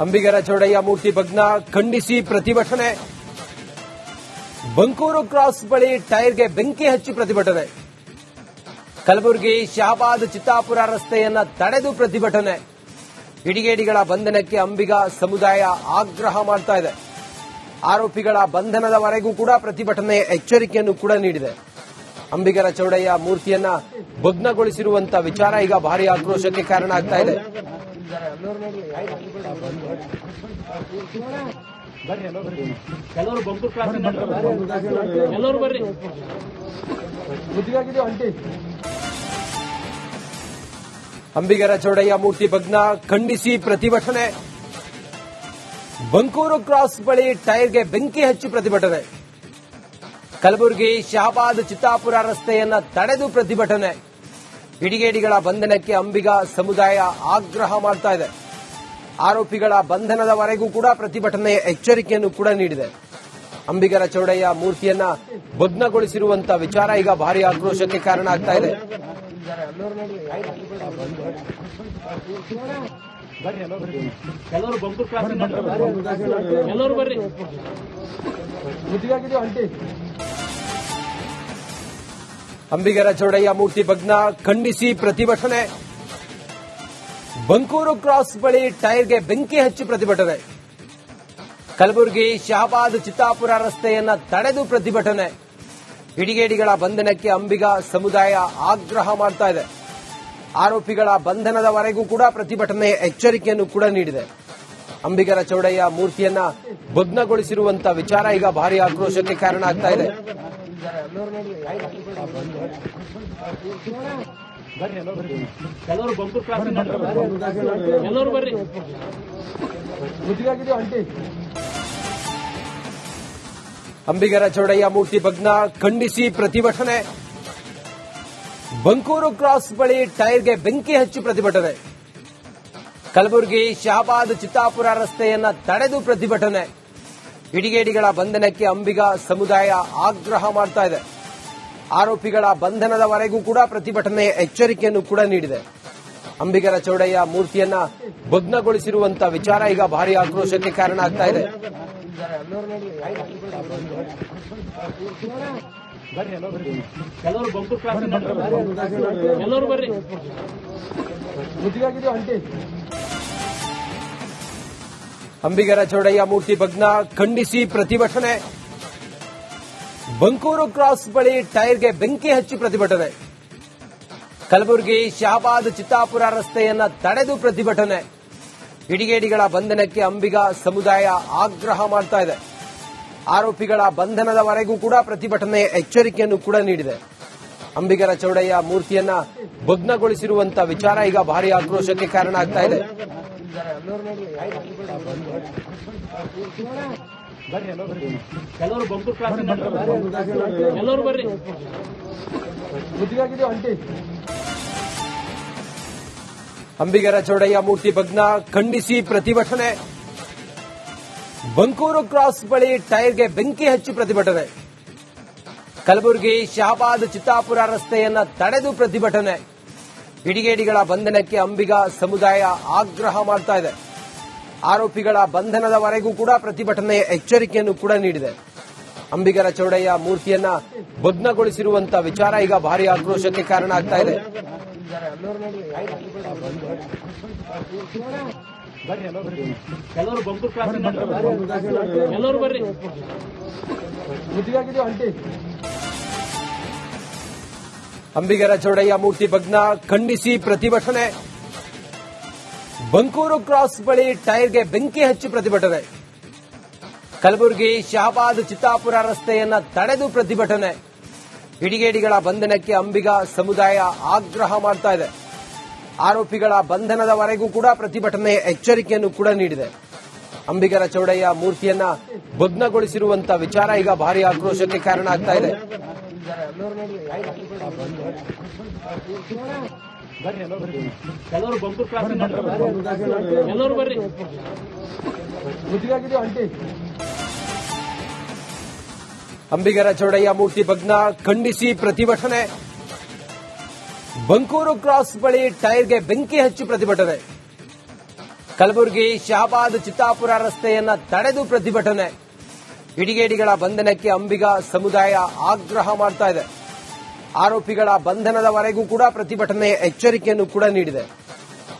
ಅಂಬಿಗರ ಚೌಡಯ್ಯ ಮೂರ್ತಿ ಭಗ್ನ ಖಂಡಿಸಿ ಪ್ರತಿಭಟನೆ. ಬಂಕೂರು ಕ್ರಾಸ್ ಬಳಿ ಟೈರ್ಗೆ ಬೆಂಕಿ ಹಚ್ಚಿ ಪ್ರತಿಭಟನೆ. ಕಲಬುರಗಿ ಶಹಾಬಾದ್ ಚಿತ್ತಾಪುರ ರಸ್ತೆಯನ್ನ ತಡೆದು ಪ್ರತಿಭಟನೆ. ಕಿಡಿಗೇಡಿಗಳ ಬಂಧನಕ್ಕೆ ಅಂಬಿಗ ಸಮುದಾಯ ಆಗ್ರಹ ಮಾಡ್ತಾ ಇದೆ. ಆರೋಪಿಗಳ ಬಂಧನದವರೆಗೂ ಕೂಡ ಪ್ರತಿಭಟನೆ ಎಚ್ಚರಿಕೆಯನ್ನು ಕೂಡ ನೀಡಿದೆ. ಅಂಬಿಗರ ಚೌಡಯ್ಯ ಮೂರ್ತಿಯನ್ನ ಭಗ್ನಗೊಳಿಸಿರುವಂತಹ ವಿಚಾರ ಈಗ ಭಾರಿ ಆಕ್ರೋಶಕ್ಕೆ ಕಾರಣ ಆಗ್ತಾ ಇದೆ. ಅಂಬಿಗರ ಚೌಡಯ್ಯ ಮೂರ್ತಿ ಭಗ್ನ ಖಂಡಿಸಿ ಪ್ರತಿಭಟನೆ. ಬಂಕೂರು ಕ್ರಾಸ್ ಬಳಿ ಟೈರ್ಗೆ ಬೆಂಕಿ ಹಚ್ಚಿ ಪ್ರತಿಭಟನೆ. ಕಲಬುರಗಿ ಶಹಾಬಾದ್ ಚಿತ್ತಾಪುರ ರಸ್ತೆಯನ್ನ ತಡೆದು ಪ್ರತಿಭಟನೆ. ಕಿಡಿಗೇಡಿಗಳ ಬಂಧನಕ್ಕೆ ಅಂಬಿಗ ಸಮುದಾಯ ಆಗ್ರಹ ಮಾಡ್ತಾ ಇದೆ. ಆರೋಪಿಗಳ ಬಂಧನದವರೆಗೂ ಕೂಡ ಪ್ರತಿಭಟನೆ ಎಚ್ಚರಿಕೆಯನ್ನು ಕೂಡ ನೀಡಿದೆ. ಅಂಬಿಗರ ಚೌಡಯ್ಯ ಮೂರ್ತಿಯನ್ನ ಭಗ್ನಗೊಳಿಸಿರುವಂತಹ ವಿಚಾರ ಈಗ ಭಾರಿ ಆಕ್ರೋಶಕ್ಕೆ ಕಾರಣ ಆಗ್ತಾ ಇದೆ. ಬರ್ರಿ. ಅಂಬಿಗರ ಚೌಡಯ್ಯ ಮೂರ್ತಿ ಭಗ್ನ ಖಂಡಿಸಿ ಪ್ರತಿಭಟನೆ. ಬಂಕೂರು ಕ್ರಾಸ್ ಬಳಿ ಟೈರ್ಗೆ ಬೆಂಕಿ ಹಚ್ಚಿ ಪ್ರತಿಭಟನೆ. ಕಲಬುರಗಿ ಶಹಾಬಾದ್ ಚಿತ್ತಾಪುರ ರಸ್ತೆಯನ್ನ ತಡೆದು ಪ್ರತಿಭಟನೆ. ಹಿಡಿಗೇಡಿಗಳ ಬಂಧನಕ್ಕೆ ಅಂಬಿಗ ಸಮುದಾಯ ಆಗ್ರಹ ಮಾಡ್ತಾ ಇದೆ. ಆರೋಪಿಗಳ ಬಂಧನದವರೆಗೂ ಕೂಡ ಪ್ರತಿಭಟನೆ ಎಚ್ಚರಿಕೆಯನ್ನು ಕೂಡ ನೀಡಿದೆ. ಅಂಬಿಗರ ಚೌಡಯ್ಯ ಮೂರ್ತಿಯನ್ನ ಭಗ್ನಗೊಳಿಸಿರುವಂತಹ ವಿಚಾರ ಈಗ ಭಾರಿ ಆಕ್ರೋಶಕ್ಕೆ ಕಾರಣ ಆಗ್ತಾ ಇದೆ. ಬಂಪು ಕ್ಲಾಸ್ ಎಲ್ಲರೂ ಬರ್ರಿ. ಅಂಬಿಗರ ಚೌಡಯ್ಯ ಮೂರ್ತಿ ಭಗ್ನ ಖಂಡಿಸಿ ಪ್ರತಿಭಟನೆ. ಬಂಕೂರು ಕ್ರಾಸ್ ಬಳಿ ಟೈರ್ಗೆ ಬೆಂಕಿ ಹಚ್ಚಿ ಪ್ರತಿಭಟನೆ. ಕಲಬುರಗಿ ಶಹಾಬಾದ್ ಚಿತ್ತಾಪುರ ರಸ್ತೆಯನ್ನ ತಡೆದು ಪ್ರತಿಭಟನೆ. ಇಡಿಗೇಡಿಗಳ ಬಂಧನಕ್ಕೆ ಅಂಬಿಗ ಸಮುದಾಯ ಆಗ್ರಹ ಮಾಡ್ತಾ ಇದೆ. ಆರೋಪಿಗಳ ಬಂಧನದವರೆಗೂ ಕೂಡ ಪ್ರತಿಭಟನೆ ಎಚ್ಚರಿಕೆಯನ್ನು ಕೂಡ ನೀಡಿದೆ. ಅಂಬಿಗರ ಚೌಡಯ್ಯ ಮೂರ್ತಿಯನ್ನ ಭಗ್ನಗೊಳಿಸಿರುವಂತ ವಿಚಾರ ಈಗ ಭಾರಿ ಆಕ್ರೋಶಕ್ಕೆ ಕಾರಣ ಆಗ್ತಾ ಇದೆ. ಅಂಬಿಗರ ಚೌಡಯ್ಯ ಮೂರ್ತಿ ಭಗ್ನ ಖಂಡಿಸಿ ಪ್ರತಿಭಟನೆ ಬಂಕೂರು ಕ್ರಾಸ್ ಬಳಿ ಟೈರ್ಗೆ ಬೆಂಕಿ ಹಚ್ಚಿ ಪ್ರತಿಭಟನೆ. ಕಲಬುರಗಿ, ಶಹಾಬಾದ್, ಚಿತ್ತಾಪುರ ರಸ್ತೆಯನ್ನ ತಡೆದು ಪ್ರತಿಭಟನೆ. ಕಿಡಿಗೇಡಿಗಳ ಬಂಧನಕ್ಕೆ ಅಂಬಿಗ ಸಮುದಾಯ ಆಗ್ರಹ ಮಾಡ್ತಾ ಇದೆ. ಆರೋಪಿಗಳ ಬಂಧನದವರೆಗೂ ಕೂಡ ಪ್ರತಿಭಟನೆ ಎಚ್ಚರಿಕೆಯನ್ನು ಕೂಡ ನೀಡಿದೆ. ಅಂಬಿಗರ ಚೌಡಯ್ಯ ಮೂರ್ತಿಯನ್ನ ಭಗ್ನಗೊಳಿಸಿರುವಂತ ವಿಚಾರ ಈಗ ಭಾರಿ ಆಕ್ರೋಶಕ್ಕೆ ಕಾರಣ ಆಗ್ತಾ ಇದೆ. ಬಂಪು ಕ್ಲಾಸ್ ಎಲ್ಲರೂ ಬರ್ರಿ. ಅಂಬಿಗರ ಚೌಡಯ್ಯ ಮೂರ್ತಿ ಭಗ್ನ ಖಂಡಿಸಿ ಪ್ರತಿಭಟನೆ. ಬಂಕೂರು ಕ್ರಾಸ್ ಬಳಿ ಟೈರ್ಗೆ ಬೆಂಕಿ ಹಚ್ಚಿ ಪ್ರತಿಭಟನೆ. ಕಲಬುರಗಿ ಶಹಾಬಾದ್ ಚಿತ್ತಾಪುರ ರಸ್ತೆಯನ್ನ ತಡೆದು ಪ್ರತಿಭಟನೆ. ಕಿಡಿಗೇಡಿಗಳ ಬಂಧನಕ್ಕೆ ಅಂಬಿಗ ಸಮುದಾಯ ಆಗ್ರಹ ಮಾಡ್ತಾ ಇದೆ. ಆರೋಪಿಗಳ ಬಂಧನದವರೆಗೂ ಕೂಡ ಪ್ರತಿಭಟನೆ ಎಚ್ಚರಿಕೆಯನ್ನು ಕೂಡ ನೀಡಿದೆ. ಅಂಬಿಗರ ಚೌಡಯ್ಯ ಮೂರ್ತಿಯನ್ನ ಭಗ್ನಗೊಳಿಸಿರುವಂತಹ ವಿಚಾರ ಈಗ ಭಾರಿ ಆಕ್ರೋಶಕ್ಕೆ ಕಾರಣ ಆಗ್ತಾ ಇದೆ. ಅಂಬಿಗರ ಚೌಡಯ್ಯ ಮೂರ್ತಿ ಭಗ್ನ ಖಂಡಿಸಿ ಪ್ರತಿಭಟನೆ ಬಂಕೂರು ಕ್ರಾಸ್ ಬಳಿ ಟೈರ್ಗೆ ಬೆಂಕಿ ಹಚ್ಚಿ ಪ್ರತಿಭಟನೆ. ಕಲಬುರಗಿ, ಶಹಾಬಾದ್, ಚಿತ್ತಾಪುರ ರಸ್ತೆಯನ್ನ ತಡೆದು ಪ್ರತಿಭಟನೆ. ಹಿಡಿಗೇಡಿಗಳ ಬಂಧನಕ್ಕೆ ಅಂಬಿಗ ಸಮುದಾಯ ಆಗ್ರಹ ಮಾಡ್ತಾ ಇದೆ. ಆರೋಪಿಗಳ ಬಂಧನದವರೆಗೂ ಕೂಡ ಪ್ರತಿಭಟನೆ ಎಚ್ಚರಿಕೆಯನ್ನು ಕೂಡ ನೀಡಿದೆ. ಅಂಬಿಗರ ಚೌಡಯ್ಯ ಮೂರ್ತಿಯನ್ನ ಭಗ್ನಗೊಳಿಸಿರುವಂತ ವಿಚಾರ ಈಗ ಭಾರಿ ಆಕ್ರೋಶಕ್ಕೆ ಕಾರಣ ಆಗ್ತಾ ಇದೆ. ಬಂಪು ಕ್ಲಾಸ್ ಎಲ್ಲರೂ ಬರ್ರಿ. ಅಂಬಿಗರ ಚೌಡಯ್ಯ ಮೂರ್ತಿ ಭಗ್ನ ಖಂಡಿಸಿ ಪ್ರತಿಭಟನೆ. ಬಂಕೂರು ಕ್ರಾಸ್ ಬಳಿ ಟೈರ್ಗೆ ಬೆಂಕಿ ಹಚ್ಚಿ ಪ್ರತಿಭಟನೆ. ಕಲಬುರಗಿ ಶಹಾಬಾದ್ ಚಿತ್ತಾಪುರ ರಸ್ತೆಯನ್ನ ತಡೆದು ಪ್ರತಿಭಟನೆ. ಕಿಡಿಗೇಡಿಗಳ ಬಂಧನಕ್ಕೆ ಅಂಬಿಗ ಸಮುದಾಯ ಆಗ್ರಹ ಮಾಡ್ತಾ ಇದೆ. ಆರೋಪಿಗಳ ಬಂಧನದವರೆಗೂ ಕೂಡ ಪ್ರತಿಭಟನೆ ಎಚ್ಚರಿಕೆಯನ್ನು ಕೂಡ ನೀಡಿದೆ.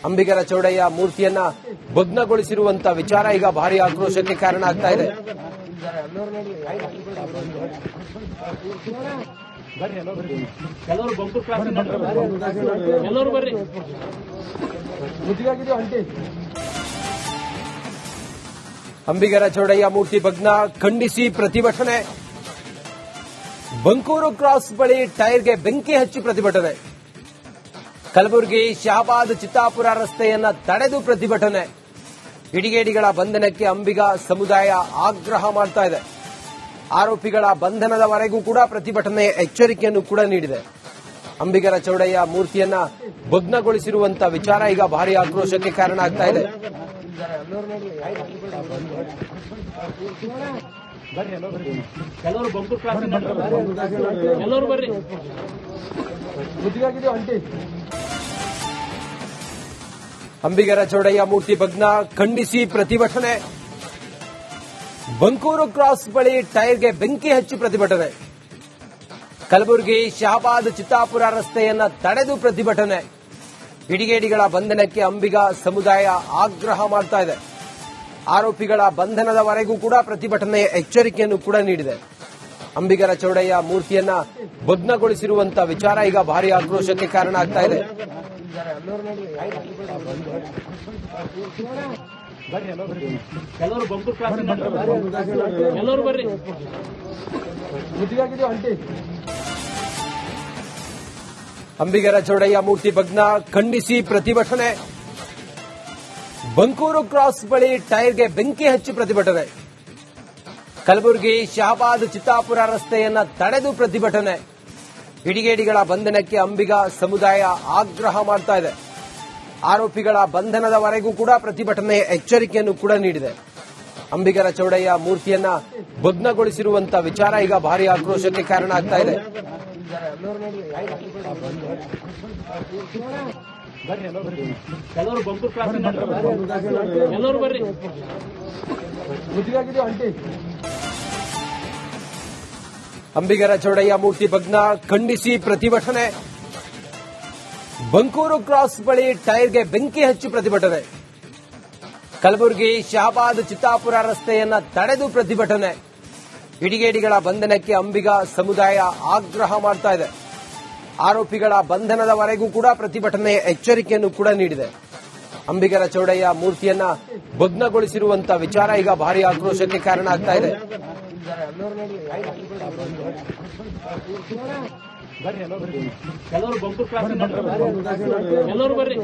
ಅಂಬಿಗರ ಚೌಡಯ್ಯ ಮೂರ್ತಿಯನ್ನ ಭಗ್ನಗೊಳಿಸಿರುವಂತಹ ವಿಚಾರ ಈಗ ಭಾರಿ ಆಕ್ರೋಶಕ್ಕೆ ಕಾರಣ ಆಗ್ತಾ ಇದೆ. ಅಂಬಿಗರ ಚೌಡಯ್ಯ ಮೂರ್ತಿ ಭಗ್ನ ಖಂಡಿಸಿ ಪ್ರತಿಭಟನೆ ಬಂಕೂರು ಕ್ರಾಸ್ ಬಳಿ ಟೈರ್ಗೆ ಬೆಂಕಿ ಹಚ್ಚಿ ಪ್ರತಿಭಟನೆ. ಕಲಬುರಗಿ ಶಹಾಬಾದ್ ಚಿತ್ತಾಪುರ ರಸ್ತೆಯನ್ನ ತಡೆದು ಪ್ರತಿಭಟನೆ. ಕಿಡಿಗೇಡಿಗಳ ಬಂಧನಕ್ಕೆ ಅಂಬಿಗ ಸಮುದಾಯ ಆಗ್ರಹ ಮಾಡ್ತಾ ಇದೆ. ಆರೋಪಿಗಳ ಬಂಧನದವರೆಗೂ ಕೂಡ ಪ್ರತಿಭಟನೆ ಎಚ್ಚರಿಕೆಯನ್ನು ಕೂಡ ನೀಡಿದೆ. ಅಂಬಿಗರ ಚೌಡಯ್ಯ ಮೂರ್ತಿಯನ್ನ ಭಗ್ನಗೊಳಿಸಿರುವಂತಹ ವಿಚಾರ ಈಗ ಭಾರಿ ಆಕ್ರೋಶಕ್ಕೆ ಕಾರಣ ಆಗ್ತಾ ಇದೆ. ಎಲ್ಲರೂ ಕ್ಲಾಸ್ ಎಲ್ಲರೂ ಬರ್ರಿ. ಅಂಬಿಗರ ಚೌಡಯ್ಯ ಮೂರ್ತಿ ಭಗ್ನ ಖಂಡಿಸಿ ಪ್ರತಿಭಟನೆ. ಬಂಕೂರು ಕ್ರಾಸ್ ಬಳಿ ಟೈರ್ಗೆ ಬೆಂಕಿ ಹಚ್ಚಿ ಪ್ರತಿಭಟನೆ. ಕಲಬುರಗಿ ಶಹಾಬಾದ್ ಚಿತ್ತಾಪುರ ರಸ್ತೆಯನ್ನ ತಡೆದು ಪ್ರತಿಭಟನೆ. ಕಿಡಿಗೇಡಿಗಳ ಬಂಧನಕ್ಕೆ ಅಂಬಿಗ ಸಮುದಾಯ ಆಗ್ರಹ ಮಾಡ್ತಾ ಇದೆ. ಆರೋಪಿಗಳ ಬಂಧನದವರೆಗೂ ಕೂಡ ಪ್ರತಿಭಟನೆ ಎಚ್ಚರಿಕೆಯನ್ನು ಕೂಡ ನೀಡಿದೆ. ಅಂಬಿಗರ ಚೌಡಯ್ಯ ಮೂರ್ತಿಯನ್ನ ಭಗ್ನಗೊಳಿಸಿರುವಂತಹ ವಿಚಾರ ಈಗ ಭಾರಿ ಆಕ್ರೋಶಕ್ಕೆ ಕಾರಣ ಆಗ್ತಾ ಇದೆ. ಎಲ್ಲರೂ ಅಂಬಿಗರ ಚೌಡಯ್ಯ ಮೂರ್ತಿ ಭಗ್ನ ಖಂಡಿಸಿ ಪ್ರತಿಭಟನೆ. ಬಂಕೂರು ಕ್ರಾಸ್ ಬಳಿ ಟೈರ್ಗೆ ಬೆಂಕಿ ಹಚ್ಚಿ ಪ್ರತಿಭಟನೆ. ಕಲಬುರಗಿ ಶಹಾಬಾದ್ ಚಿತ್ತಾಪುರ ರಸ್ತೆಯನ್ನ ತಡೆದು ಪ್ರತಿಭಟನೆ. ಹಿಡಿಗೇಡಿಗಳ ಬಂಧನಕ್ಕೆ ಅಂಬಿಗ ಸಮುದಾಯ ಆಗ್ರಹ ಮಾಡ್ತಾ ಇದೆ. ಆರೋಪಿಗಳ ಬಂಧನದವರೆಗೂ ಕೂಡ ಪ್ರತಿಭಟನೆ ಎಚ್ಚರಿಕೆಯನ್ನು ಕೂಡ ನೀಡಿದೆ. ಅಂಬಿಗರ ಚೌಡಯ್ಯ ಮೂರ್ತಿಯನ್ನ ಭಗ್ನಗೊಳಿಸಿರುವಂತಹ ವಿಚಾರ ಈಗ ಭಾರಿ ಆಕ್ರೋಶಕ್ಕೆ ಕಾರಣ ಆಗ್ತಾ ಇದೆ. ಎಲ್ಲರೂ ಬಂಪರ್ ಎಲ್ಲರೂ ಬರ್ರಿ. ಅಂಬಿಗರ ಚೌಡಯ್ಯ ಮೂರ್ತಿ ಭಗ್ನ ಖಂಡಿಸಿ ಪ್ರತಿಭಟನೆ. ಬಂಕೂರು ಕ್ರಾಸ್ ಬಳಿ ಟೈರ್ಗೆ ಬೆಂಕಿ ಹಚ್ಚಿ ಪ್ರತಿಭಟನೆ. ಕಲಬುರಗಿ ಶಹಾಬಾದ್ ಚಿತ್ತಾಪುರ ರಸ್ತೆಯನ್ನ ತಡೆದು ಪ್ರತಿಭಟನೆ. ಕಿಡಿಗೇಡಿಗಳ ಬಂಧನಕ್ಕೆ ಅಂಬಿಗ ಸಮುದಾಯ ಆಗ್ರಹ ಮಾಡ್ತಾ ಇದೆ. ಆರೋಪಿಗಳ ಬಂಧನದವರೆಗೂ ಕೂಡ ಪ್ರತಿಭಟನೆ ಎಚ್ಚರಿಕೆಯನ್ನು ಕೂಡ ನೀಡಿದೆ. ಅಂಬಿಗರ ಚೌಡಯ್ಯ ಮೂರ್ತಿಯನ್ನ ಭಗ್ನಗೊಳಿಸಿರುವಂತ ವಿಚಾರ ಈಗ ಭಾರಿ ಆಕ್ರೋಶಕ್ಕೆ ಕಾರಣ ಆಗ್ತಾ ಇದೆ. ಎಲ್ಲರೂ ಬಂಪರ್ ಎಲ್ಲರೂ ಬರ್ರಿ.